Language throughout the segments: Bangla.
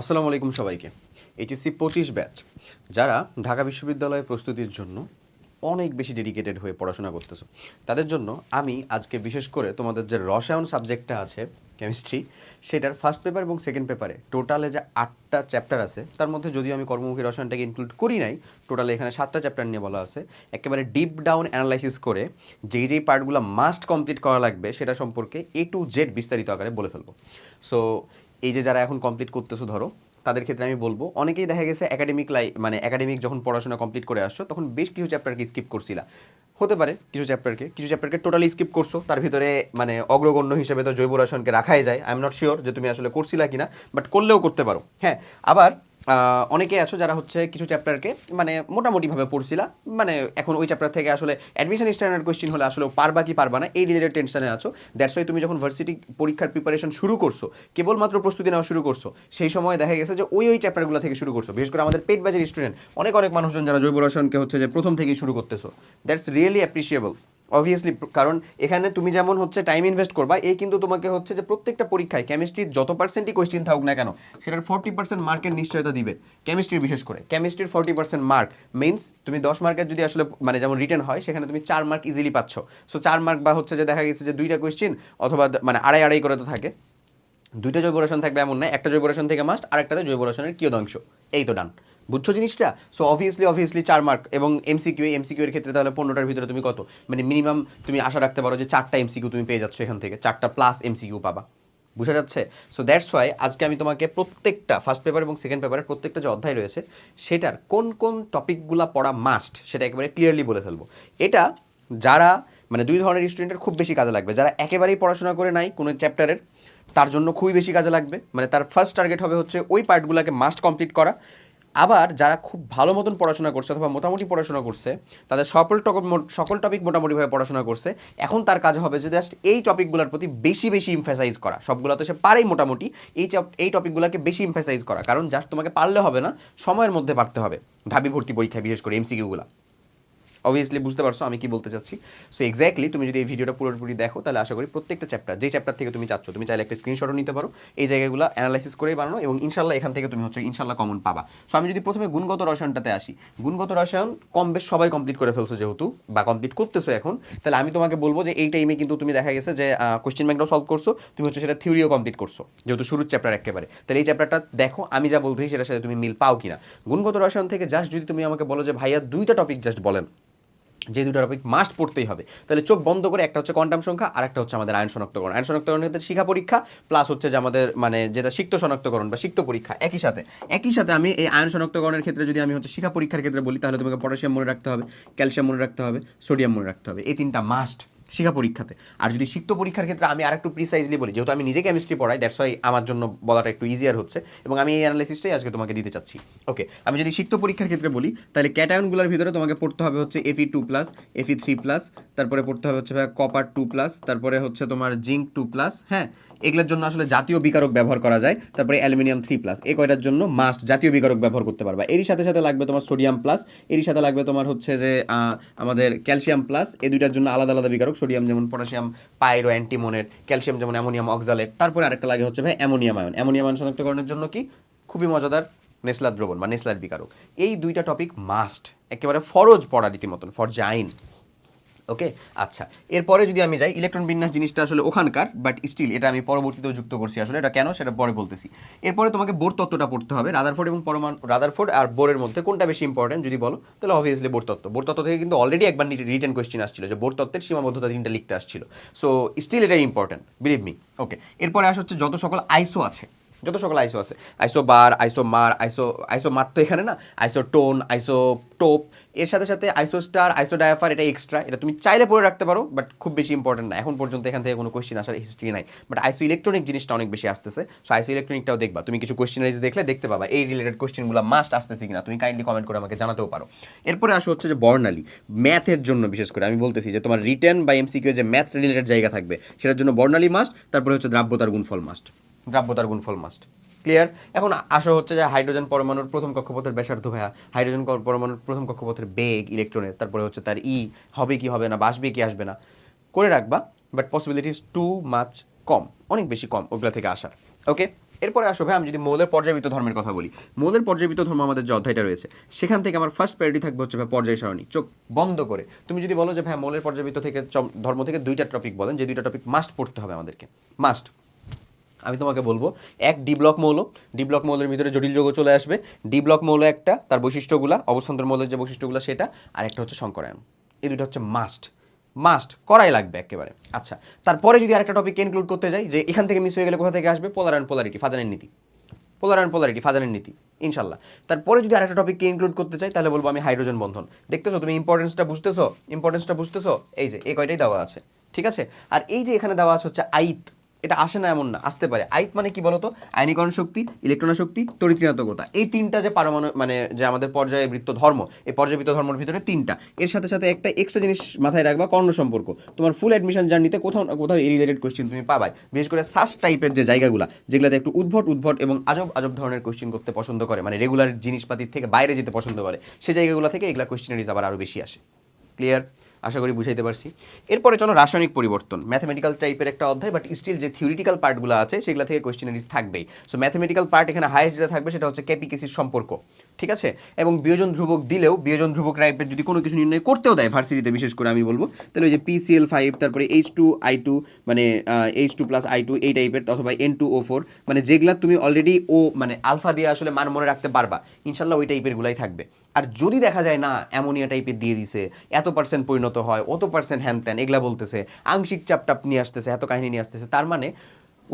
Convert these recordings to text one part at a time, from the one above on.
আসসালামু আলাইকুম সবাইকে। এইচএসসি পঁচিশ ব্যাচ। যারা ঢাকা বিশ্ববিদ্যালয়ে প্রস্তুতির জন্য অনেক বেশি ডেডিকেটেড হয়ে পড়াশোনা করতেছো, তাদের জন্য আমি আজকে বিশেষ করে তোমাদের যে রসায়ন সাবজেক্টটা আছে কেমিস্ট্রি সেটার ফার্স্ট পেপার এবং সেকেন্ড পেপারে টোটালে যে আটটা চ্যাপ্টার আছে, তার মধ্যে যদিও আমি কর্মমুখী রসায়নটাকে ইনক্লুড করি নাই টোটালে এখানে সাতটা চ্যাপ্টার নিয়ে বলা আছে। একেবারে ডিপ ডাউন অ্যানালাইসিস করে যেই যেই পার্টগুলো মাস্ট কমপ্লিট করা লাগবে, সেটা সম্পর্কে এ টু জেড বিস্তারিত আকারে বলে ফেলব। সো এই যে যারা এখন কমপ্লিট করতেছো ধরো, তাদের ক্ষেত্রে আমি বলব, অনেকেই দেখা গেছে একাডেমিক লাই মানে একাডেমিক যখন পড়াশোনা কমপ্লিট করে আসছো, তখন বেশ কিছু চ্যাপ্টারকে স্কিপ করছিলা। হতে পারে কিছু চ্যাপ্টারকে কিছু চ্যাপ্টারকে টোটালি স্কিপ করছ, তার ভিতরে মানে অগ্রগণ্য হিসেবে তো জৈব রসায়নকে রাখাই যায়। আই এম নট শিওর যে তুমি আসলে করছিলা কিনা বাট করলেও করতে পারো। হ্যাঁ আবার অনেকে আছো যারা হচ্ছে কিছু চ্যাপ্টারকে মানে মোটামুটিভাবে পড়ছিলা। মানে এখন ওই চ্যাপ্টার থেকে আসলে অ্যাডমিশন স্ট্যান্ডার্ড কোয়েশ্চেন হলে আসলে পারবা কি পারবা না, এই রিলেটেড টেনশনে আছো। দ্যাটস ওয়াই তুমি যখন ভার্সিটি পরীক্ষার প্রিপারেশন শুরু করছ, কেবলমাত্র প্রস্তুতি নেওয়া শুরু করছ, সেই সময় দেখা গেছে যে ওই ওই চ্যাপ্টারগুলো থেকে শুরু করছ। বিশেষ করে আমাদের পেট বাজের স্টুডেন্ট অনেক অনেক মানুষজন যারা জৈব রসায়নকে হচ্ছে যে প্রথম থেকেই শুরু করতেছো। দ্যাটস রিয়েলি অ্যাপ্রিসিয়েবল অবভিয়াসলি কারণ এখানে তুমি যেমন হচ্ছে টাইম ইনভেস্ট করবা, এই কিন্তু তোমাকে হচ্ছে যে প্রত্যেকটা পরীক্ষায় কেমিস্ট্রির যত পার্সেন্টই কোয়েশ্চেন থাকুক না কেন, সেটার ফর্টি পার্সেন্ট মার্কের নিশ্চয়তা দিবে। কেমিস্ট্রি বিশেষ করে কেমিস্ট্রির ফর্টি পার্সেন্ট মার্ক মিনস তুমি দশ মার্কের যদি আসলে মানে যেমন রিটার্ন হয়, সেখানে তুমি চার মার্ক ইজিলি পাচ্ছ। সো চার মার্ক বা হচ্ছে যে দেখা গেছে যে দুইটা কোয়েশ্চেন অথবা মানে আড়াই আড়াই করে তো থাকে। দুইটা জৈব রসায়ন থাকবে এমন না, একটা জৈব রসায়ন থেকে মাস্ট আর একটাতে জৈব রসায়নের কিয়দাংশ। এই তো ডান বুঝছ জিনিসটা? সো অবভিয়াসলি অবভিয়াসলি চার মার্ক এবং এমসিকিউ এমসিকিউ এর ক্ষেত্রে তাহলে পনেরোটার ভিতরে তুমি কত? মানে মিনিমাম তুমি আশা রাখতে পারো যে চারটা এমসিকিউ তুমি পেয়ে যাচ্ছ এখান থেকে, চারটা প্লাস এমসিকিউ পাবা। বুঝা যাচ্ছে? সো দ্যাটস ওয়াই আজকে আমি তোমাকে প্রত্যেকটা ফার্স্ট পেপার এবং সেকেন্ড পেপারের প্রত্যেকটা যে অধ্যায় রয়েছে, সেটার কোন কোন টপিকগুলো পড়া মাস্ট সেটা একেবারে ক্লিয়ারলি বলে ফেলব। এটা যারা মানে দুই ধরনের স্টুডেন্টের খুব বেশি কাজে লাগবে। যারা একেবারেই পড়াশোনা করে নাই কোনো চ্যাপ্টারের তার জন্য খুবই বেশি কাজে লাগবে। মানে তার ফার্স্ট টার্গেট হবে হচ্ছে ওই পার্টগুলোকে মাস্ট কমপ্লিট করা। আবার যারা খুব ভালো মতন পড়াশোনা করছে অথবা মোটামুটি পড়াশোনা করছে, তাদের সকল টক- সকল টপিক মোটামুটিভাবে পড়াশোনা করছে, এখন তার কাজ হবে যে জাস্ট এই টপিকগুলোর প্রতি বেশি বেশি ইমফেসাইজ করা। সবগুলো তো সে পারেই মোটামুটি, এই এই টপিকগুলোকে বেশি ইমফেসাইজ করা। কারণ জাস্ট তোমাকে পারলে হবে না, সময়ের মধ্যে পারতে হবে। ঢাবি ভর্তি পরীক্ষায় বিশেষ করে এমসিকিউগুলো অবভিয়াসলি বুঝতে পারছ আমি কি বলতে চাচ্ছি। সো এক্স্যাক্টলি তুমি যদি এই ভিডিওটা পুরোপুরি দেখো, তাহলে আশা করি প্রত্যেকটা চ্যাপ্টার যে চ্যাপ্টার থেকে তুমি চাচ্ছ, তুমি চাইলে একটা স্ক্রিনশটও নিতে পারো। এই জায়গাগুলো অ্যানালাইসিস করেই বানানো এবং ইনশাল্লাহ এখান থেকে তুমি হচ্ছে ইনশাল্লাহ কমন পাবা। সো আমি যদি প্রথমে গুণগত রসায়নটাতে আসি, গুণগত রসায়ন কম বেশ সবাই কমপ্লিট করে ফেলছো যেহেতু, বা কমপ্লিট করতেছো এখন, তাহলে আমি তোমাকে বলব যে এই টাইমে কিন্তু তুমি দেখা গেছে যে কোশ্চেন ব্যাংকটাও সলভ করছ, তুমি হচ্ছে সেটা থিওরিও কমপ্লিট করছ, যেহেতু শুরুর চ্যাপ্টার একেবারে। তাহলে এই চ্যাপ্টারটা দেখো, আমি যা বলতেছি সেটার সাথে তুমি মিল পাও কিনা। গুণগত রসায়ন থেকে জাস্ট যদি তুমি আমাকে বলো যে, ভাইয়া দুইটা টপিক জাস্ট বলেন। যে দুটো টপিক মাস্ট পড়তেই হবে। তাহলে চোখ বন্ধ করে একটা হচ্ছে কোয়ান্টাম সংখ্যা, আর একটা হচ্ছে আমাদের আয়ন শনাক্তকরণ। আয়ন শনাক্তকরণের ক্ষেত্রে শিখা পরীক্ষা প্লাস হচ্ছে যে আমাদের মানে যেটা সিক্ত শনাক্তকরণ বা সিক্ত পরীক্ষা, একই সাথে। একই সাথে আমি এই আয়ন শনাক্তকরণের ক্ষেত্রে যদি আমি হচ্ছে শিক্ষা পরীক্ষার ক্ষেত্রে বলি, তাহলে তোমাকে পটাশিয়াম মনে রাখতে হবে ক্যালসিয়াম মনে রাখতে হবে সোডিয়াম মনে রাখতে হবে। এই তিনটা মাস্ট শিখা পরীক্ষাতে। আর যদি সিক্ত পরীক্ষার ক্ষেত্রে আমি আরেকটু প্রিসাইজলি বলি, যেহেতু আমি নিজে কেমিস্ট্রি পড়াই দ্যাটস ওয়াই আমার জন্য বলাটা একটু ইজিয়ার হচ্ছে, এবং আমি এই অ্যানালাইসিসটাই আজকে তোমাকে দিতে চাচ্ছি। ওকে আমি যদি সিক্ত পরীক্ষার ক্ষেত্রে বলি, তাহলে ক্যাটায়নগুলোর ভিতরে তোমাকে পড়তে হবে হচ্ছে F E two plus F E three plus তারপরে পড়তে হবে হচ্ছে কপার টু প্লাস তারপরে হচ্ছে তোমার জিঙ্ক টু প্লাস হ্যাঁ? এগুলোর জন্য আসলে জাতীয় বিকারক ব্যবহার করা যায়, তারপরে অ্যালুমিনিয়াম থ্রি প্লাস এই কয়টার জন্য মাস্ট জাতীয় বিকারক ব্যবহার করতে পারবা। এরই সাথে সাথে লাগবে তোমার সোডিয়াম প্লাস এরই সাথে লাগবে তোমার হচ্ছে যে আমাদের ক্যালসিয়াম প্লাস এই দুইটার জন্য আলাদা আলাদা বিকারক সোডিয়াম যেমন পটাশিয়াম, পাইরো, অ্যান্টিমোনের, ক্যালসিয়াম যেমন অ্যামোনিয়াম অক্সালেট, তারপরে আরেকটা লাগে হচ্ছে ভাই অ্যামোনিয়াম আয়ন। অ্যামোনিয়াম আয়ন শনাক্তকরণের জন্য কি খুবই মজাদার নেসলা দ্রবণ বা নেসলার বিকারক। এই দুইটা টপিক মাস্ট একেবারে ফরজ পড়া রীতিমতন ফর জাইন ওকে আচ্ছা। এরপরে যদি আমি যাই, ইলেকট্রন বিন্যাস জিনিসটা আসলে ওখানকার বাট স্টিল এটা আমি পরবর্তীতেও যুক্ত করছি আসলে। এটা কেন? সেটা পরে বলতেছি। এরপরে তোমাকে বোর তত্ত্বটা পড়তে হবে। রাদারফোর্ড এবং পরমাণু রাদারফোর্ড আর বোরের মধ্যে কোনটা বেশি ইম্পর্টেন্ট যদি বলো, তাহলে অবভিয়াসলি বোর তত্ত্ব। বোর তত্ত্ব থেকে কিন্তু অলরেডি একবার রিটেন কোয়েশ্চেন আসছিল যে বোর তত্ত্বের সীমাবদ্ধতা তিনটা লিখতে আসছিল। সো স্টিল এটাই ইম্পর্টেন্ট বিলিভ মি ওকে এরপরে আস হচ্ছে যত সকল আইসো আছে যত সকল আইসো আছে, আইসো বার, আইসো মার, আইসো আইসো মার তো এখানে না, আইসো টোন, আইসো টোপ, এর সাথে সাথে আইসো স্টার, আইসো ডায়াফার, এটা এক্সট্রা এটা তুমি চাইলে পড়ে রাখতে পারো বাট খুব বেশি ইম্পর্টেন্ট না। এখন পর্যন্ত এখান থেকে কোনো কোয়েশ্চেন আসার হিস্ট্রি নাই। বাট আইসো ইলেকট্রনিক জিনিসটা অনেক বেশি আসতেছে। সো আইসো ইলেকট্রনিকটাও দেখবা। তুমি কিছু কোয়েশ্চেনারিজ দেখলে দেখতে পাবা, এই রিলেটেড কোয়েশ্চেনগুলো মাস্ট আসতেছে কিনা। তুমি কাইন্ডলি কমেন্ট করে আমাকে জানাতেও পারো। এরপরে আসো হচ্ছে যে বর্ণালী। ম্যাথের জন্য বিশেষ করে আমি বলতেছি যে তোমার রিটার্ন বা এমসিকিউ যে ম্যাথ রিলেটেড জায়গা থাকবে, সেটার জন্য বর্ণালী মাস্ট তারপরে হচ্ছে দ্রাব্যতার গুণফল মাস্ট দ্রাব্যতার গুণফল মাস্ট ক্লিয়ার এখন আসা হচ্ছে যে হাইড্রোজেন পরমাণুর প্রথম কক্ষপথের ব্যাসার্ধ ভায়া হাইড্রোজেন পরমাণুর প্রথম কক্ষপথের বেগ ইলেকট্রনের তারপরে হচ্ছে তার ই হবে কি, হবে না, বা আসবে কি, আসবে না। করে রাখবা বাট পসিবিলিটিস টু মাচ কম, অনেক বেশি কম ওগুলা থেকে আসার। ওকে এরপরে আসো ভাই, আমি যদি মৌলের পর্যায়বৃত্ত ধর্মের কথা বলি। মৌলের পর্যায়বৃত্ত ধর্ম আমাদের যে অধ্যায়টা রয়েছে, সেখান থেকে আমার ফার্স্ট প্রায়োরিটি থাকবে হচ্ছে ভাই পর্যায় সারণী, চোখ বন্ধ করে। তুমি যদি বলো যে ভাই মৌলের পর্যায়বৃত্ত থেকে ধর্ম থেকে দুইটা টপিক বলেন, যে দুইটা টপিক মাস্ট পড়তে হবে আমাদেরকে। মাস্ট আমি তোমাকে বলব, এক ডি ব্লক মৌল ডি ব্লক মৌলের ভিতরে জটিল যৌগ চলে আসবে। ডি ব্লক মৌল একটা, তার বৈশিষ্ট্যগুলা, অবস্থান্তর মৌলের যে বৈশিষ্ট্যগুলো সেটা, আর একটা হচ্ছে সংকরায়ন এই দুটো হচ্ছে মাস্ট মাস্ট করাই লাগবে একেবারে। আচ্ছা তারপরে যদি আরেকটা টপিক ইনক্লুড করতে যাই, যে এখান থেকে মিস হয়ে গেলে কোথা থেকে আসবে? পোলার অ্যান্ড পোলারিটি ফাজানের নীতি। পোলার অ্যান্ড পোলারিটি ফাজানের নীতি, ইনশাল্লাহ। তারপরে যদি আরেকটা টপিককে ইনক্লুড করতে চাই, তাহলে বলব আমি হাইড্রোজেন বন্ধন। দেখতেছো তুমি ইম্পর্টেন্সটা বুঝতেছো? ইম্পর্টেন্সটা বুঝতেছো? এই যে, এই কয়টাই দেওয়া আছে। ঠিক আছে? আর এই যে এখানে দেওয়া আছে হচ্ছে আইত এটা আসে না, এমন না, আসতে পারে। আইত মানে কি বলতো? আয়নীকরণ শক্তি ইলেকট্রন শক্তি তড়িৎক্রিয়াত্মকতা এই তিনটা যে পারমাণু মানে যে আমাদের পর্যায়ে বৃত্ত ধর্ম, এই পর্যায়বৃত্ত ধর্মের ভিতরে তিনটা। এর সাথে সাথে একটা এক্সট্রা জিনিস মাথায় রাখবা, কর্ণ সম্পর্ক। তোমার ফুল অ্যাডমিশন জার্নিতে কোথাও না কোথাও এই রিলেটেড কোশ্চেন তুমি পাবাই। বিশেষ করে সাস টাইপের যে জায়গাগুলো, যেগুলোতে একটু উদ্ভট উদ্ভট এবং আজব আজব ধরনের কোশ্চেন করতে পছন্দ করে মানে রেগুলার জিনিসপাতির থেকে বাইরে যেতে পছন্দ করে। সেই জায়গাগুলো থেকে এগুলো কোশ্চেনারিজ আবার আরও বেশি আসে। ক্লিয়ার আশা করি বুঝাইতে পারছি। এরপরে চলো রাসায়নিক পরিবর্তন। ম্যাথমেটিক্যাল টাইপের একটা অধ্যায় বাট স্টিল যে থিওরিটিক্যাল পার্টগুলো আছে, সেগুলো থেকে কোয়েশ্চেনারিজ থাকবেই। সো ম্যাথমেটিক্যাল পার্ট এখানে হাইয়েস্ট যেটা থাকবে, সেটা হচ্ছে ক্যাপিকেসির সম্পর্ক। ঠিক আছে? এবং বিয়োজন ধ্রুবক দিলেও, বিয়োজন ধ্রুবক টাইপের যদি কোনো কিছু নির্ণয় করতেও দেয় ভার্সিটিতে বিশেষ করে আমি বলব, তাহলে ওই যে পিসিএল ফাইভ তারপরে এইচ টু আই টু মানে H two plus I two এই টাইপের অথবা এন টু ও ফোর মানে যেগুলা তুমি অলরেডি ও মানে আলফা দিয়ে আসলে মান মনে রাখতে পারবা, ইনশাল্লাহ ওই টাইপের গুলাই থাকবে। আর যদি দেখা যায় না অ্যামোনিয়া টাইপের দিয়ে দিছে, এত পার্সেন্ট পরিণত হয়, অত পার্সেন্ট হ্যান ত্যান, এগুলা বলতেছে। আংশিক চাপ টাপ নিয়ে আসতেছে, এত কাহিনী নিয়ে আসতেছে। তার মানে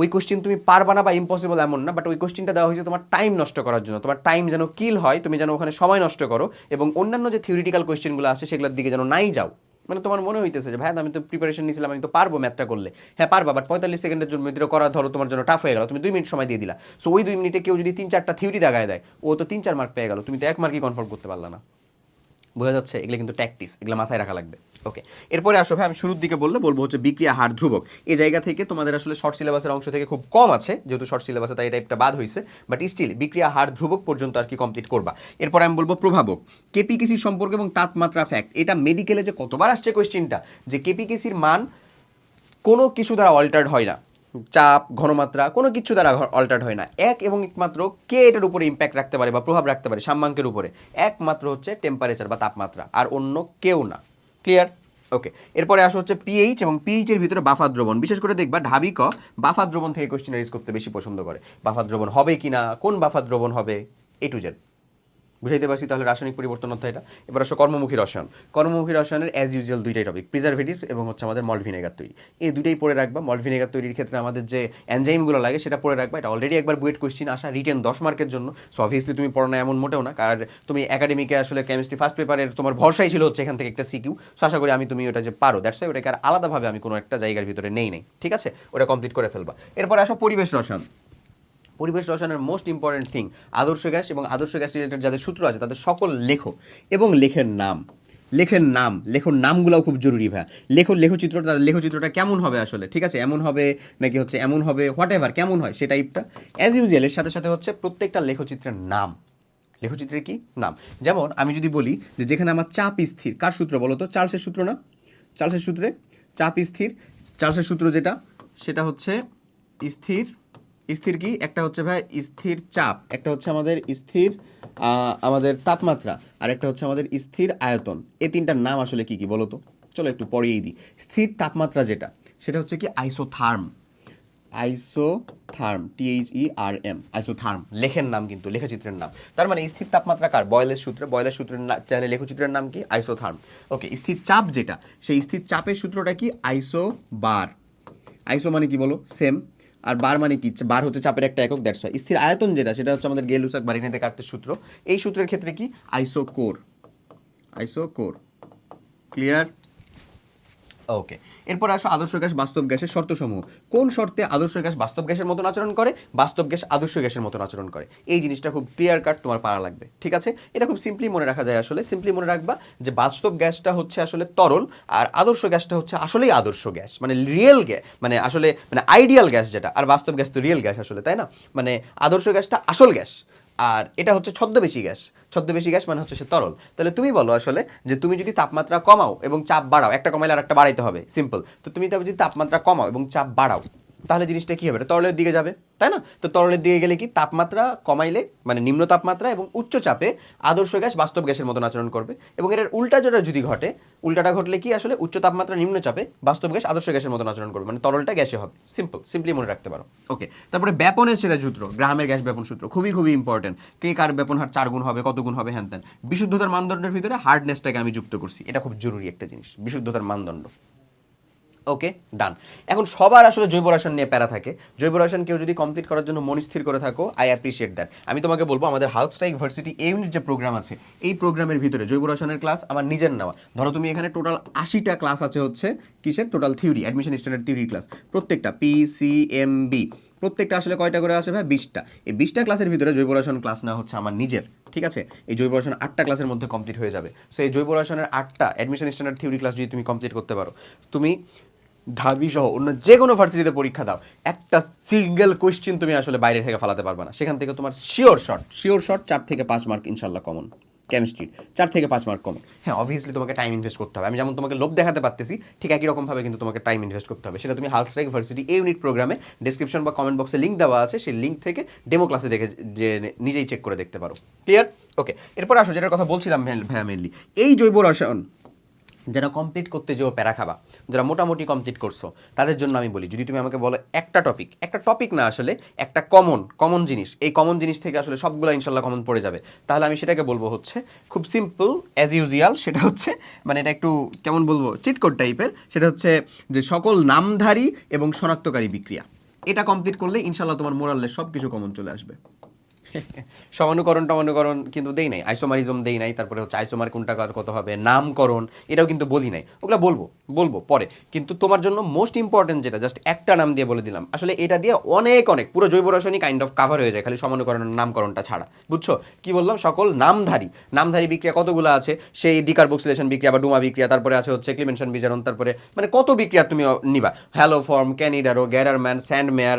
ওই কোশ্চেন তুমি পারবা না বা ইম্পসিবল এমন না বাট ওই কোশ্চেনটা দেওয়া হয়েছে তোমার টাইম নষ্ট করার জন্য। তোমার টাইম যেন কিল হয়, তুমি যেন ওখানে সময় নষ্ট করো, এবং অন্যান্য যে থিওরিটিক্যাল কোশ্চেনগুলো আছে, সেগুলোর দিকে যেন নাই যাও। মানে তোমার মনে হইতেছে যে, ভাই, আমি তো প্রিপারেশন নিয়েছিলাম আমি তো পারব ম্যাথটা করলে। হ্যাঁ পারবা বাট পঁয়তাল্লিশ সেকেন্ডের জন্য ভিতরে করা, ধরো, তোমার জন্য টাফ হয়ে গেল, তুমি দুই মিনিট সময় দিয়ে দিলা। সো ওই দুই মিনিটে কেউ যদি তিন চারটা থিওরি দেখায় দেয়, ও তো তিন চার মার্ক পেয়ে গেল, তুমি তো এক মার্কই কনফার্ম করতে পারলা না। বোঝা যাচ্ছে এগুলো কিন্তু ট্যাকটিস এগুলো মাথায় রাখা লাগবে। ওকে এরপরে আসো ভাই, আমি শুরুর দিকে বললে বলব হচ্ছে বিক্রিয়া হার ধ্রুবক। এই জায়গা থেকে তোমাদের আসলে শর্ট সিলেবাসের অংশ থেকে খুব কম আছে, যেহেতু শর্ট সিলেবাসে তাই এই টাইপটা বাদ হয়েছে বাট স্টিল বিক্রিয়া হার ধ্রুবক পর্যন্ত আর কি কমপ্লিট করবা। এরপর আমি বলব প্রভাবক। কেপিকেসির সম্পর্ক এবং তাপমাত্রা ফ্যাক্ট এটা মেডিকেলে যে কতবার আসছে কোয়েশ্চেনটা যে কেপিকেসির মান কোনো কিছু দ্বারা অল্টার্ড হয় না। চাপ, ঘনমাত্রা, কোনো কিছু দ্বারা অল্টার্ড হয় না। এক এবং একমাত্র কে এটার উপরে ইম্প্যাক্ট রাখতে পারে বা প্রভাব রাখতে পারে? সাম্যাঙ্কের উপরে। একমাত্র হচ্ছে টেম্পারেচার বা তাপমাত্রা, আর অন্য কেউ না। ক্লিয়ার ওকে এরপরে আসা হচ্ছে পিএইচ এবং পিএইচ এর ভিতরে বাফা দ্রবণ। বিশেষ করে দেখবা ঢাবিক বাফা দ্রবণ থেকে কোশ্চেন রেজ করতে বেশি পছন্দ করে। বাফা দ্রবণ হবে কি না কোন বাফা দ্রবণ হবে? এ টু জেড বুঝাইতে পারছি তাহলে রাসায়নিক পরিবর্তন অধ্যায়টা। এবার আসো কর্মমুখী রসায়ন। কর্মমুখী রসায়নের অ্যাজ ইউজুয়াল দুইটাই টপিক প্রিজারভেটিভ এবং হচ্ছে আমাদের মল্ট ভিনেগার তৈরি। এই দুইটাই পড়ে রাখবা। মল্ট ভিনেগার তৈরির ক্ষেত্রে আমাদের যে এনজাইমগুলো লাগে সেটা পড়ে রাখবা। এটা অলরেডি একবার বুয়েট কোশ্চিন আসা রিটেন দশ মার্কের জন্য। সো অবভিয়াসলি তুমি পড়ো না, এমন মোটেও না। কারণ তুমি একাডেমিকে আসলে কেমিস্ট্রি ফার্স্ট পেপারের তোমার ভরসাই ছিল হচ্ছে এখান থেকে একটা সিকিউ সো আশা করি আমি তুমি ওটা যে পারো দ্যাটস ওয়াই ওটাকে আর আলাদাভাবে আমি কোনো একটা জায়গার ভিতরে নেই নেই। ঠিক আছে? ওটা কমপ্লিট করে ফেলবা। এরপর আসো পরিবেশ রসায়ন। পরিবেশ রসায়নের মোস্ট ইম্পর্টেন্ট থিং আদর্শ গ্যাস এবং আদর্শ গ্যাস রিলেটেড যাদের সূত্র আছে, তাদের সকল লেখো এবং লেখের নাম। লেখের নাম, লেখর নামগুলোও খুব জরুরি ভাই লেখো লেখচিত্রটা লেখচিত্রটা কেমন হবে আসলে? ঠিক আছে, এমন হবে নাকি হচ্ছে এমন হবে হোয়াট এভার কেমন হয় সে টাইপটা অ্যাজ ইউজুয়াল এর সাথে সাথে হচ্ছে প্রত্যেকটা লেখচিত্রের নাম। লেখচিত্রের কি? নাম। যেমন আমি যদি বলি যে যেখানে আমার চাপ স্থির, কার সূত্র বলো তো? চার্লসের সূত্র না? চার্লসের সূত্রে চাপ স্থির। চার্লসের সূত্র যেটা? সেটা হচ্ছে স্থির স্থির কি? একটা হচ্ছে ভাই স্থির চাপ, একটা হচ্ছে আমাদের স্থির আমাদের তাপমাত্রা, আর একটা হচ্ছে আমাদের স্থির আয়তন। এই তিনটার নাম আসলে কি কি বলো তো? চলো একটু পরেই দিই। স্থির তাপমাত্রা যেটা, সেটা হচ্ছে কি isotherm. Isotherm T H E R M, isotherm. লেখের নাম কিন্তু, লেখচিত্রের নাম। তার মানে স্থির তাপমাত্রা কার? বয়লের সূত্রে। বয়লের সূত্রের চাইলে লেখচিত্রের নাম কি? আইসোথার্ম। ওকে, স্থির চাপ যেটা, সেই স্থির চাপের সূত্রটা কি? আইসো বার আইসো মানে কি বলো? সেম। আর বার মানে কি? বার হচ্ছে চাপের একটা একক দ্যাটস ওয়াই স্থির আয়তন যেটা, সেটা হচ্ছে আমাদের গেলুসাক বারিনেতে কাটতে সূত্র। এই সূত্রের ক্ষেত্রে কি? আইসো কোর আইসো কোর ক্লিয়ার ওকে এরপর আসো আদর্শ গ্যাস, বাস্তব গ্যাসের শর্তসমূহ। কোন শর্তে আদর্শ গ্যাস বাস্তব গ্যাসের মতন আচরণ করে? বাস্তব গ্যাস আদর্শ গ্যাসের মতন আচরণ করে। এই জিনিসটা খুব ক্লিয়ার কাট তোমার পারা লাগবে। ঠিক আছে? এটা খুব সিম্পলি মনে রাখা যায় আসলে। সিম্পলি মনে রাখবা যে বাস্তব গ্যাসটা হচ্ছে আসলে তরল আর আদর্শ গ্যাসটা হচ্ছে আসলেই আদর্শ গ্যাস। মানে রিয়েল গ্যাস মানে আসলে মানে আইডিয়াল গ্যাস যেটা। আর বাস্তব গ্যাস তো রিয়েল গ্যাস আসলে, তাই না? মানে আদর্শ গ্যাসটা আসল গ্যাস। আর এটা হচ্ছে ছদ্মবেশী গ্যাস। ছদ্মবেশী গ্যাস মানে হচ্ছে সে তরল। তাহলে তুমি বলো আসলে যে তুমি যদি তাপমাত্রা কমাও এবং চাপ বাড়াও, একটা কমাইলে আর একটা বাড়াইতে হবে সিম্পল তো তুমি যদি তাপমাত্রা কমাও এবং চাপ বাড়াও তাহলে জিনিসটা কী হবে? তরলের দিকে যাবে, তাই না? তো তরলের দিকে গেলে কি? তাপমাত্রা কমাইলে মানে নিম্ন তাপমাত্রা এবং উচ্চ চাপে আদর্শ গ্যাস বাস্তব গ্যাসের মতন আচরণ করবে এবং এটার উল্টা যেটা যদি ঘটে, উল্টাটা ঘটলে কি আসলে? উচ্চ তাপমাত্রা নিম্ন চাপে বাস্তব গ্যাস আদর্শ গ্যাসের মতন আচরণ করবে। মানে তরলটা গ্যাসে হবে। সিম্পল সিম্পলি মনে রাখতে পারো। ওকে তারপরে ব্যাপনের সেটা সূত্র, গ্রামের গ্যাস ব্যাপন সূত্র, খুবই খুবই ইম্পর্টেন্ট কে কার ব্যাপন হার? চার গুণ হবে, কত গুণ হবে? হ্যান ত্যান। বিশুদ্ধতার মানদণ্ডের ভিতরে হার্ডনেসটাকে আমি যুক্ত করছি। এটা খুব জরুরি একটা জিনিস, বিশুদ্ধতার মানদণ্ড। ওকে ডান এখন সবার আসলে জৈব রসায়ন নিয়ে প্যারা থাকে। জৈব রসায়ন কেউ যদি কমপ্লিট করার জন্য মনস্থির করে থাকো আই অ্যাপ্রিসিয়েট দ্যাট আমি তোমাকে বলব, আমাদের হাউসস্টাইক ভার্সিটি এই ইউনিট যে প্রোগ্রাম আছে, এই প্রোগ্রামের ভিতরে জৈব রসায়নের ক্লাস আমার নিজের নেওয়া। ধরো তুমি এখানে টোটাল আশিটা ক্লাস আছে হচ্ছে, কিসের? Total theory admission standard theory class প্রত্যেকটা পি সি এম বি প্রত্যেকটা আসলে কয়টা করে আসে ভাই? বিশটা। এই বিশটা ক্লাসের ভিতরে জৈব রসায়ন ক্লাস নেওয়া হচ্ছে আমার নিজের, ঠিক আছে? এই জৈব রসায়ন আটটা ক্লাসের মধ্যে কমপ্লিট হয়ে যাবে। সো এই জৈব রসায়নের আটটা অ্যাডমিশন স্ট্যান্ডার্ড থিওরি ক্লাস যদি তুমি কমপ্লিট করতে পারো, তুমি ঢাবি সহ অন্য যে কোনো ভার্সিটিতে পরীক্ষা দাও। একটা সিঙ্গেল কোয়েশ্চেন তুমি আসলে বাইরে থেকে ফালাতে পারবে না। সেখান থেকে তোমার শিওর শর্ট শিওর শর্ট চার থেকে পাঁচ মার্ক ইনশাল্লাহ কমন কেমিস্ট্রির চার থেকে পাঁচ মার্ক কমন হ্যাঁ অবভিয়াসলি তোমাকে টাইম ইনভেস্ট করতে হবে। আমি যেমন তোমাকে লোভ দেখাতে পারতেছি, ঠিক একই রকমভাবে কিন্তু তোমাকে টাইম ইনভেস্ট করতে হবে। সেটা তুমি হাল স্ট্রাইক ভার্সিটি এই ইউনিট প্রোগ্রামে ডিসক্রিপশন বা কমেন্ট বক্সে লিঙ্ক দেওয়া আছে। সেই লিঙ্ক থেকে ডেমো ক্লাসে দেখে যে নিজেই চেক করে দেখতে পারো। ক্লিয়ার ওকে এরপর আসো, যেটার কথা বলছিলাম মেনলি এই জৈব রসায়ন যারা কমপ্লিট করতে যেও প্যারা খাবা, যারা মোটামুটি কমপ্লিট করছ, তাদের জন্য আমি বলি, যদি তুমি আমাকে বলো একটা টপিক একটা টপিক না আসলে, একটা কমন কমন জিনিস, এই কমন জিনিস থেকে আসলে সবগুলো ইনশাল্লাহ কমন পড়ে যাবে। তাহলে আমি সেটাকে বলব হচ্ছে খুব সিম্পল অ্যাজ ইউজুয়াল সেটা হচ্ছে মানে এটা একটু কেমন বলব চিটকোট টাইপের সেটা হচ্ছে যে সকল নামধারী এবং শনাক্তকারী বিক্রিয়া। এটা কমপ্লিট করলে ইনশাল্লাহ তোমার মোরাল্লে সব কিছু কমন চলে আসবে। সমানুকরণ টমানুকরণ কিন্তু দেই নাই আইসোমারিজম দেই নাই, তারপরে হচ্ছে আইসোমার কোনটা কার কত হবে, নামকরণ, এটাও কিন্তু বলি নাই। ওগুলো বলব বলব পরে। কিন্তু তোমার জন্য মোস্ট ইম্পর্টেন্ট যেটা জাস্ট একটা নাম দিয়ে বলে দিলাম। আসলে এটা দিয়ে অনেক অনেক, পুরো জৈব রসায়নিক কাইন্ড অফ কাভার হয়ে যায় খালি সমানুকরণের নামকরণটা ছাড়া। বুঝছ? কি বললাম? সকল নামধারী। নামধারী বিক্রিয়া কতগুলো আছে? সেই ডিকার্বক্সিলেশন বিক্রিয়া বা ডুমা বিক্রিয়া, তারপরে আছে হচ্ছে ক্লিমেনশন বিজারণ, তারপরে মানে কত বিক্রিয়া তুমি নিবা? হ্যালো ফর্ম ক্যানিডারো গ্যারারম্যান স্যান্ডমেয়ার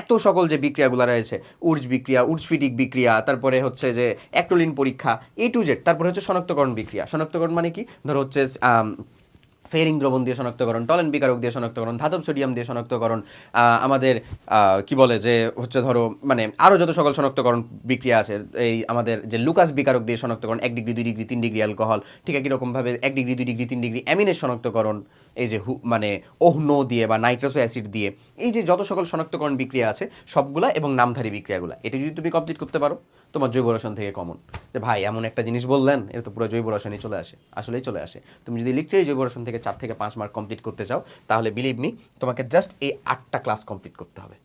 এত সকল যে বিক্রিয়াগুলো রয়েছে, উর্জ বিক্রিয়া, উর্জফিটিক বিক্রিয়া, তারপরে হচ্ছে যে অ্যাক্টোলিন পরীক্ষা এ টু জেড তারপরে হচ্ছে শনাক্তকরণ বিক্রিয়া। শনাক্তকরণ মানে কি? ধরো হচ্ছে ফেরিং দ্রবণ দিয়ে শনাক্তকরণ, টলেন বিকারক দিয়ে শনাক্তকরণ, ধাতব সোডিয়াম দিয়ে শনাক্তকরণ আমাদের কি বলে যে হচ্ছে ধরো মানে আরও যত সকল শনাক্তকরণ বিক্রিয়া আছে, এই আমাদের যে লুকাস বিকারক দিয়ে শনাক্তকরণ, এক ডিগ্রি, দুই ডিগ্রি, তিন ডিগ্রি অ্যালকোহল ঠিক একই রকমভাবে এক ডিগ্রি, দুই ডিগ্রি, তিন ডিগ্রি অ্যামিনের শনাক্তকরণ এই যে মানে ওহন দিয়ে বা নাইট্রোসো অ্যাসিড দিয়ে, এই যে যত সকল শনাক্তকরণ বিক্রিয়া আছে, সবগুলা এবং নামধারী বিক্রিয়াগুলো, এটা যদি তুমি কমপ্লিট করতে পারো, তোমার জৈব রসায়ন থেকে কমন যে ভাই, এমন একটা জিনিস বললেন, এটা তো পুরো জৈব রসায়নই চলে আসে, আসলেই চলে আসে। তুমি যদি লিটারেলি জৈব রসায়ন থেকে চার থেকে পাঁচ মার্ক কমপ্লিট করতে চাও, তাহলে বিলিভ মি তোমাকে জাস্ট এই আটটা ক্লাস কমপ্লিট করতে হবে।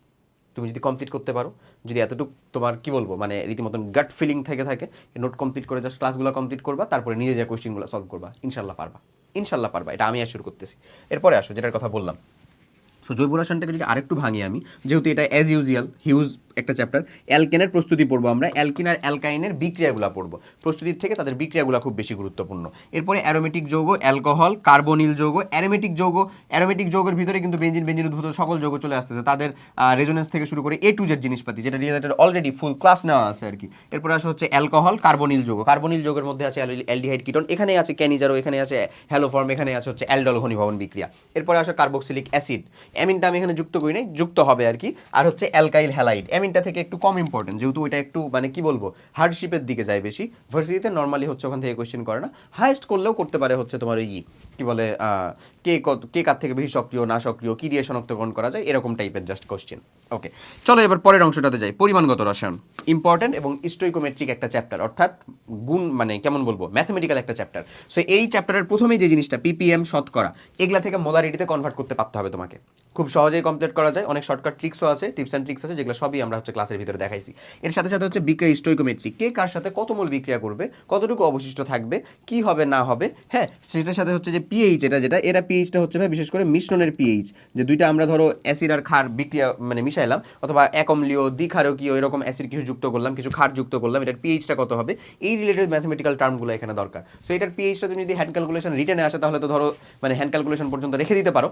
তুমি যদি কমপ্লিট করতে পারো, যদি এতটুকু তোমার কি বলব মানে রীতিমতন গাট ফিলিং থেকে থাকে নোট কমপ্লিট করে জাস্ট ক্লাসগুলো কমপ্লিট করবা, তারপরে নিজে যে কোয়েশ্চেনগুলো সলভ করবা ইনশাল্লাহ পারবা। ইনশাল্লাহ পারবা এটা আমি শুরু করতেছি। এরপরে আসো যেটার কথা বললাম। সো জৈব রসায়নটাকে যদি আরেকটু ভাঙি আমি, যেহেতু এটা অ্যাজ ইউজুয়াল হিউজ একটা চ্যাপ্টার অ্যালকেনের প্রস্তুতি পড়ব আমরা, অ্যালকিন আর অ্যালকাইনের বিক্রিয়াগুলো পড়ব। প্রস্তুতির থেকে তাদের বিক্রিয়াগুলো খুব বেশি গুরুত্বপূর্ণ। এরপরে অ্যারোমেটিক যৌগ অ্যালকোহল কার্বনিল যৌগ অ্যারোমেটিক যৌগ অ্যারোমেটিক যৌগের ভিতরে কিন্তু বেঞ্জিন বেঞ্জিন উদ্ভূত সকল যৌগ চলে আসতেছে। তাদের রেজোনেন্স থেকে শুরু করে এ টু জেড জিনিসপাতি, যেটা রিলেটেড অলরেডি ফুল ক্লাস নেওয়া আছে আর কি। এরপরে আসে হচ্ছে অ্যালকোহল কার্বনিল যৌগ। কার্বনিল যৌগের মধ্যে আছে অ্যালডিহাইড কিটন এখানে আছে ক্যানিজারো এখানে আছে হ্যালোফর্ম এখানে আছে হচ্ছে অ্যালডল ঘনীভবন বিক্রিয়া। এরপরে আসে কার্বক্সিলিক অ্যাসিড অ্যামিনটা আমি এখানে যুক্ত করি নাই, যুক্ত হবে আর কি। আর হচ্ছে অ্যালকাইল হ্যালাইড। অ্যামিনটা থেকে একটু কম ইম্পর্টেন্ট যেহেতু ওইটা একটু মানে কি বলব হার্ডশিপের দিকে যায় বেশি। ভার্সিটিতে নর্মালি হচ্ছে ওখান থেকে কোয়েশ্চেন করে না। হায়েস্ট করলেও করতে পারে হচ্ছে তোমার ওই কি বলে কে কত, কে কার থেকে বেশি সক্রিয়, না সক্রিয়, কি দিয়ে শনাক্তকরণ করা যায়, এরকম টাইপের জাস্ট কোশ্চেন ওকে চলো এবার পরের অংশটাতে যাই। পরিমাণগত রসায়ন। ইম্পর্টেন্ট এবং স্টোইকোমেট্রিক একটা চ্যাপ্টার অর্থাৎ গুণ মানে কেমন বলব ম্যাথমেটিক্যাল একটা চ্যাপ্টার সো এই চ্যাপ্টারের প্রথমেই যে জিনিসটা পিপিএম শতকরা, এগুলা থেকে মোলারিটিতে কনভার্ট করতে পারতে হবে তোমাকে। খুব সহজেই কমপ্লিট করা যায়। অনেক শর্টকাট ট্রিক্সও আছে টিপস অ্যান্ড ট্রিক্স আছে, যেগুলো সবই আমরা হচ্ছে ক্লাসের ভিতরে দেখাইছি। এর সাথে সাথে হচ্ছে বিক্রিয়া স্টোইকোমেট্রি কে কার সাথে কত মূল বিক্রিয়া করবে, কতটুকু অবশিষ্ট থাকবে, কি হবে, না হবে হ্যাঁ সেটার সাথে হচ্ছে যে পিএইচ এটা যেটা, এরা পিএইচটা হচ্ছে ভাই বিশেষ করে মিশ্রণের পিএইচ যে দুইটা আমরা ধরো অ্যাসিড আর ক্ষার বিক্রিয়া মানে মিশাইলাম, অথবা একমলীয় দ্বিক্ষারকীয়, এরকম অ্যাসিড কিছু যুক্ত করলাম, কিছু ক্ষার যুক্ত করলাম, এটার পিএইচটা কত হবে, এই রিলেটেড ম্যাথমেটিক্যাল টার্মগুলো এখানে দরকার। সো এটার পিএইচটা তুমি যদি হ্যান্ড ক্যালকুলেশন রিটেনে আসে, তাহলে তো ধরো মানে হ্যান্ড ক্যালকুলেশন পর্যন্ত রেখে দিতে পারো।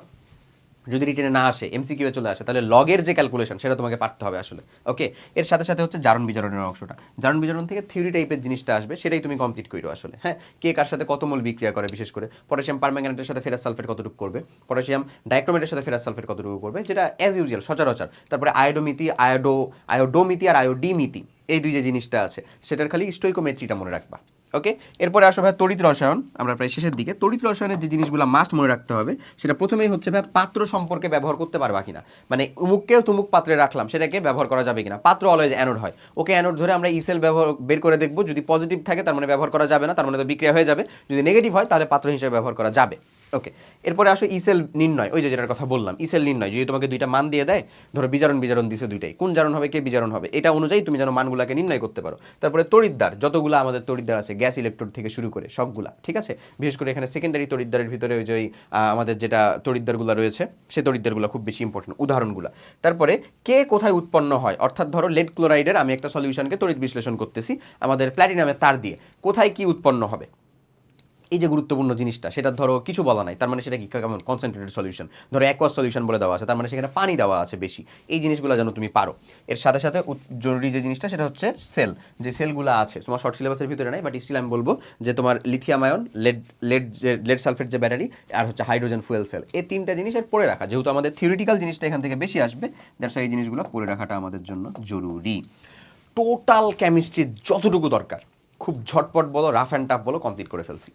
যদি রিটেনে না আসে এমসিকিউ এ চলে আসে, তাহলে লগের যে ক্যালকুলেশন সেটা তোমাকে পারতে হবে আসলে ওকে এর সাথে সাথে হচ্ছে জারণ বিজারণের অংশটা। জারণ বিজারণ থেকে থিওরি টাইপের জিনিসটা আসবে, সেটাই তুমি কমপ্লিট করো আসলে হ্যাঁ? কে কার সাথে কত মোল বিক্রিয়া করে, বিশেষ করে? পটাশিয়াম পারম্যাঙ্গানেটের সাথে ফেরাস সালফেট কতটুকু করবে? পটাশিয়াম ডাইক্রোমেটের সাথে ফেরাস সালফেট কতটুকু করবে? যেটা অ্যাজ ইউজুয়াল সচরাচর। তারপরে আয়োডোমিতি আয়োডো আয়োডোমিতি আর আয়োডিমিতি এই দুই যে জিনিসটা আছে, সেটার খালি স্টোইকোমেট্রিটা মনে রাখবা। ওকে এরপরে আসো ভাই তড়িৎ রসায়ন, আমরা প্রায় শেষের দিকে। তড়িৎ রসায়নের যে জিনিসগুলো মাস্ট মনে রাখতে হবে, সেটা প্রথমেই হচ্ছে ভাই পাত্র সম্পর্কে ব্যবহার করতে পারবা কিনা। মানে উমুককেও তুমুক পাত্রে রাখলাম, সেটাকে ব্যবহার করা যাবে কিনা। পাত্র অলওয়েজ অ্যানোড হয়। ওকে অ্যানোড ধরে আমরা ইসেল ব্যবহার, বের করে দেখব, যদি পজিটিভ থাকে তার মানে ব্যবহার করা যাবে না, তার মানে তো বিক্রিয়া হয়ে যাবে। যদি নেগেটিভ হয় তাহলে পাত্র হিসেবে ব্যবহার করা যাবে। ওকে এরপরে আসো ইসেল নির্ণয়। ওই যে যেটার কথা বললাম, ইসেল নির্ণয়। যদি তোমাকে দুইটা মান দিয়ে দেয়, ধরো বিজারণ বিজারণ দিছে দুইটাই। কোন জারণ হবে, কে বিজারণ হবে? এটা অনুযায়ী তুমি যেন মানগুলাকে নির্ণয় করতে পারো। তারপরে তড়িৎদ্বার, যতগুলো আমাদের তড়িৎদ্বার আছে, গ্যাস ইলেকট্রোড থেকে শুরু করে সবগুলা, ঠিক আছে? বিশেষ করে এখানে সেকেন্ডারি তড়িৎদ্বারের ভিতরে ওই যে আমাদের যেটা তড়িৎদ্বারগুলো রয়েছে, সে তড়িৎদ্বারগুলো খুব বেশি ইম্পর্টেন্ট উদাহরণগুলো। তারপরে কে কোথায় উৎপন্ন হয়? অর্থাৎ ধরো লেড ক্লোরাইডের আমি একটা সলিউশনকে তড়িৎ বিশ্লেষণ করতেছি, আমাদের প্ল্যাটিনামের তার দিয়ে। কোথায় কি উৎপন্ন হবে? এই যে গুরুত্বপূর্ণ জিনিসটা, সেটা ধরো কিছু বলা নাই, তার মানে সেটা কি কেমন? কনসেন্ট্রেটেড সলিউশন ধরো অ্যাকোয়াস সলিউশন বলে দেওয়া আছে, তার মানে সেখানে পানি দেওয়া আছে বেশি। এই জিনিসগুলো যেন তুমি পারো। এর সাথে সাথে জরুরি যে জিনিসটা, সেটা হচ্ছে সেল যে সেলগুলো আছে, তোমার শর্ট সিলেবাসের ভিতরে নাই বাট স্টিল আমি বলব যে তোমার লিথিয়াম আয়ন লেড লেড যে লেড সালফেট যে ব্যাটারি আর হচ্ছে হাইড্রোজেন ফুয়েল সেল এই তিনটা জিনিসের পড়ে রাখা, যেহেতু আমাদের থিওরিটিক্যাল জিনিসটা এখান থেকে বেশি আসবে দ্যাটস এই জিনিসগুলো পড়ে রাখাটা আমাদের জন্য জরুরি। টোটাল কেমিস্ট্রির যতটুকু দরকার, খুব ঝটপট বলো রাফ অ্যান্ড টাফ বলো কমপ্লিট করে ফেলছি।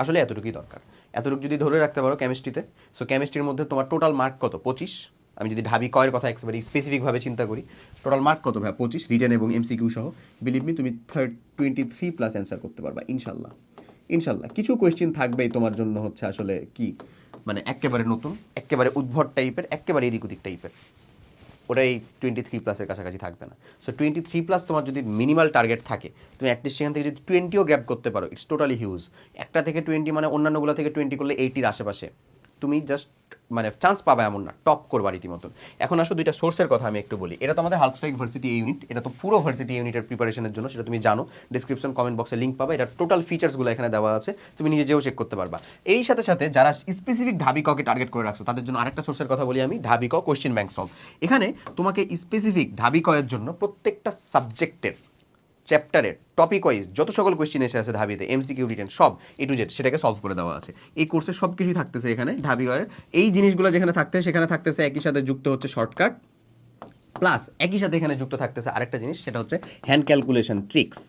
আসলে এতটুকুই দরকার। এতটুকু যদি ধরে রাখতে পারো কেমিস্ট্রিতে সো কেমিস্ট্রির মধ্যে তোমার টোটাল মার্ক কত? পঁচিশ? আমি যদি ঢাবি কয়ের কথা একেবারে স্পেসিফিকভাবে চিন্তা করি টোটাল মার্ক কত ভাই পঁচিশ রিটেন এবং এমসিকিউ সহ। বিলিভ মি তুমি third twenty three plus answer করতে পারবা ইনশাল্লাহ ইনশাল্লাহ কিছু কোয়েশ্চেন থাকবেই তোমার জন্য হচ্ছে আসলে কি? মানে একেবারে নতুন, একেবারে উদ্ভট টাইপের একেবারে এদিক ওদিক টাইপের ওটাই টোয়েন্টি থ্রি প্লাসের কাছাকাছি থাকবে না। সো টোয়েন্টি থ্রি প্লাস তোমার যদি মিনিমাল টার্গেট থাকে, তুমি অ্যাটলিস্ট সেখান থেকে যদি টোয়েন্টিও গ্র্যাপ করতে পারো ইটস টোটালি হিউজ একটা থেকে টোয়েন্টি মানে অন্যান্যগুলো থেকে টোয়েন্টি করলে এইটির আশেপাশে। তুমি জাস্ট মানে চান্স পাবে এমন না টপ করবা রীতিমতন এখন আসো দুইটা সোর্সের কথা আমি একটু বলি। এটা তো আমাদের হালস্টাইক ভার্সিটি ইউনিট এটা তো পুরো ভার্সিটি ইউনিটের প্রিপারেশনের জন্য, সেটা তুমি জানো। ডিসক্রিপশন কমেন্ট বক্সে লিঙ্ক পাবে। এটা টোটাল ফিচার্সগুলো এখানে দেওয়া আছে, তুমি নিজে যেও চেক করতে পারবা। এই সাথে সাথে যারা স্পেসিফিক ঢাবিককে টার্গেট করে রাখছো, তাদের জন্য আরেকটা সোর্সের কথা বলি আমি, ঢাবিক কোশ্চেন ব্যাংক সলভ এখানে তোমাকে স্পেসিফিক ঢাবিকয়ের জন্য প্রত্যেকটা সাবজেক্টের চ্যাপ্টারের টপিক ওয়াইজ যত সকল কোয়েশ্চেন এসে আছে ঢাবিতে এমসিকিউ রিটেন সব এ টু জেড সেটাকে সলভ করে দেওয়া আছে। এই কোর্সে সব কিছুই থাকতেছে এখানে ঢাবি ঢাবিকয়ের এই জিনিসগুলো যেখানে থাকতে, সেখানে থাকতেছে একই সাথে যুক্ত হচ্ছে শর্টকাট প্লাস একই সাথে এখানে যুক্ত থাকতেছে আরেকটা জিনিস, সেটা হচ্ছে হ্যান্ড ক্যালকুলেশন ট্রিক্স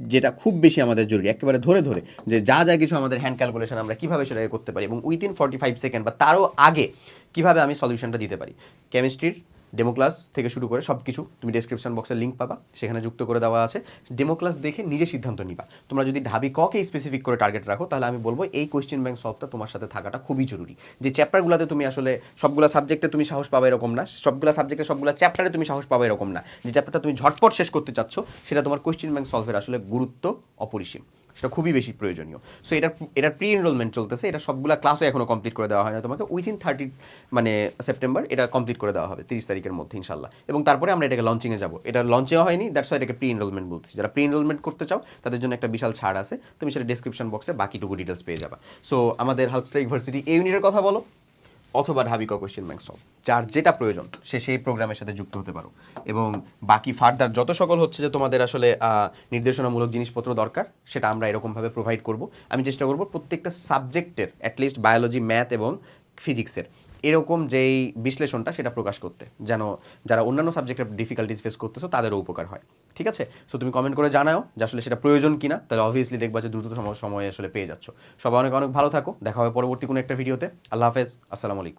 যেটা খুব বেশি আমাদের জরুরি। একেবারে ধরে ধরে, যে যা যা কিছু আমাদের হ্যান্ড ক্যালকুলেশন আমরা কীভাবে সেটাকে করতে পারি এবং উইদিন ফর্টি ফাইভ সেকেন্ড বা তারও আগে কীভাবে আমি সলিউশনটা দিতে পারি। কেমিস্ট্রির ডেমো ক্লাস থেকে শুরু করে সব কিছু তুমি ডেসক্রিপশন বক্সের লিঙ্ক পাবা, সেখানে যুক্ত করে দেওয়া আছে। ডেমো ক্লাস দেখে নিজে সিদ্ধান্ত নিবা। তোমরা যদি ঢাবি ককে স্পেসিফিক করে টার্গেট রাখো, তাহলে আমি বলব এই কোয়েশ্চেন ব্যাংক সলভটা তোমার সাথে থাকাটা খুবই জরুরি। যে চ্যাপ্টারগুলোতে তুমি আসলে সবগুলো সাবজেক্টে তুমি সাহস পাবে এরকম না, সবগুলো সাবজেক্টে সবগুলো চ্যাপ্টারে তুমি সাহস পাবে এরকম না। যে চ্যাপ্টারটা তুমি ঝটপট শেষ করতে চাচ্ছ, সেটা তোমার কোয়েশ্চেন ব্যাংক সলভের আসলে গুরুত্ব অপরিসীম। সেটা খুবই বেশি প্রয়োজনীয়। সো এটা এটার প্রি এনরোলমেন্ট চলতেছে, এটা সবগুলো ক্লাসও এখনও কমপ্লিট করে দেওয়া হয় না তোমাকে। উইথিন থার্টি মানে সেপ্টেম্বর এটা কমপ্লিট করে দেওয়া হবে, তিরিশ তারিখের মধ্যে ইনশাল্লাহ এবং তারপরে আমরা এটাকে লঞ্চিংয়ে যাব। এটা লঞ্চে হয়নি দ্যাটস এটাকে প্রি এনরোলমেন্ট বলছি যারা প্রি এনরোলমেন্ট করতে চাও, তাদের জন্য একটা বিশাল ছাড় আছে। তুমি সেটা ডিসক্রিপশন বক্সে বাকিটুকু ডিটেলস পেয়ে যাবা। সো আমাদের হালস্ট্রা ইউনিভার্সিটি এই ইউনিটের কথা বলো। অথবা ঢাবিকা কোয়েশ্চেন ব্যাংক সলভ যার যেটা প্রয়োজন, সে সেই প্রোগ্রামের সাথে যুক্ত হতে পারো। এবং বাকি ফার্দার যত সকল হচ্ছে যে তোমাদের আসলে নির্দেশনামূলক জিনিসপত্র দরকার, সেটা আমরা এরকমভাবে প্রোভাইড করব। আমি চেষ্টা করব প্রত্যেকটা সাবজেক্টের অ্যাটলিস্ট বায়োলজি ম্যাথ এবং ফিজিক্সের এরকম যেই বিশ্লেষণটা সেটা প্রকাশ করতে, যেন যারা অন্যান্য সাবজেক্টে ডিফিকাল্টিস ফেস করতেছো, তাদেরও উপকার হয়। ঠিক আছে? সো তুমি কমেন্ট করে জানাও যে আসলে সেটা প্রয়োজন কিনা, তাহলে অবভিয়াসলি দেখবা যে দ্রুত সময় আসলে পেয়ে যাচ্ছ। সবাই অনেক অনেক ভালো থাকো, দেখা হবে পরবর্তী কোনো একটা ভিডিওতে আল্লাহ হাফেজ, আসসালামু আলাইকুম।